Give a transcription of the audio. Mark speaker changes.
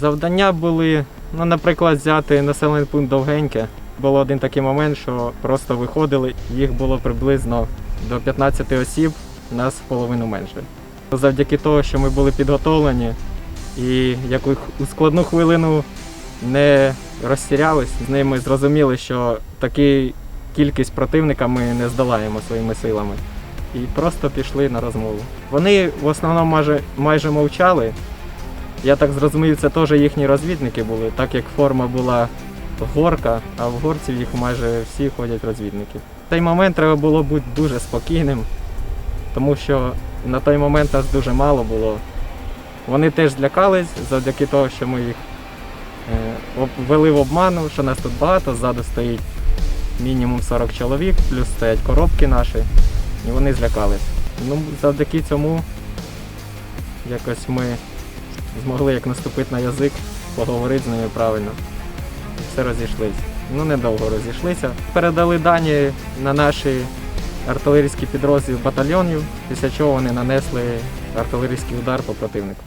Speaker 1: Завдання були, ну, наприклад, взяти населений пункт довгеньке. Було один такий момент, що просто виходили, їх було приблизно до 15 осіб, нас в половину менше. Завдяки того, що ми були підготовлені і яку у складну хвилину не розтірялись, з ними зрозуміли, що таку кількість противника ми не здолаємо своїми силами. І просто пішли на розмову. Вони в основному майже, майже мовчали. Я так зрозумів, це теж їхні розвідники були, так як форма була горка, а в горці їх майже всі ходять розвідники. В той момент треба було бути дуже спокійним, тому що на той момент нас дуже мало було. Вони теж злякались завдяки того, що ми їх е, ввели в обману, що нас тут багато, ззаду стоїть мінімум 40 чоловік, плюс стоять коробки наші, і вони злякались. Ну, завдяки цьому якось ми змогли як наступити на язик, поговорити з ними правильно. Все розійшлися. Ну, недовго розійшлися. Передали дані на наші артилерійські підрозділи батальйонів, після чого вони нанесли артилерійський удар по противнику.